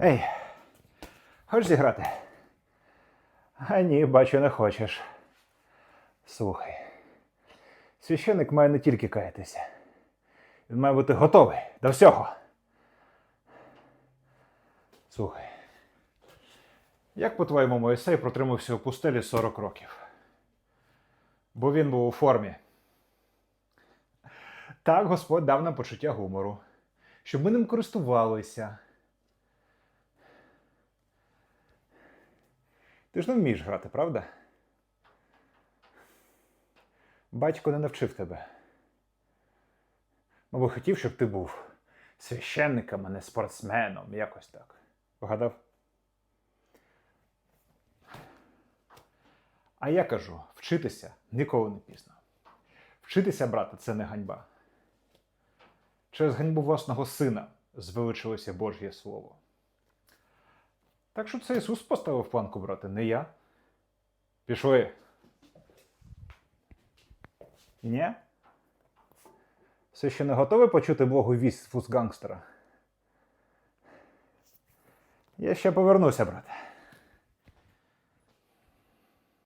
Ей, хочеш зіграти? А ні, бачу, не хочеш. Слухай. Священник має не тільки каятися. Він має бути готовий до всього. Слухай. Як по-твоєму Моїсей протримався у пустелі 40 років? Бо він був у формі. Так Господь дав нам почуття гумору, щоб ми ним користувалися. Ти ж не вмієш грати, правда? Батько не навчив тебе. Мабуть, хотів, щоб ти був священником, а не спортсменом, якось так. Вгадав? А я кажу: вчитися ніколи не пізно. Вчитися, брате, це не ганьба. Через ганьбу власного сина звеличилося Божє Слово. Так що це Ісус поставив планку, брате, не я. Пішли. Ні? Все ще не готові почути Богу вість з гангстера? Я ще повернуся, брате.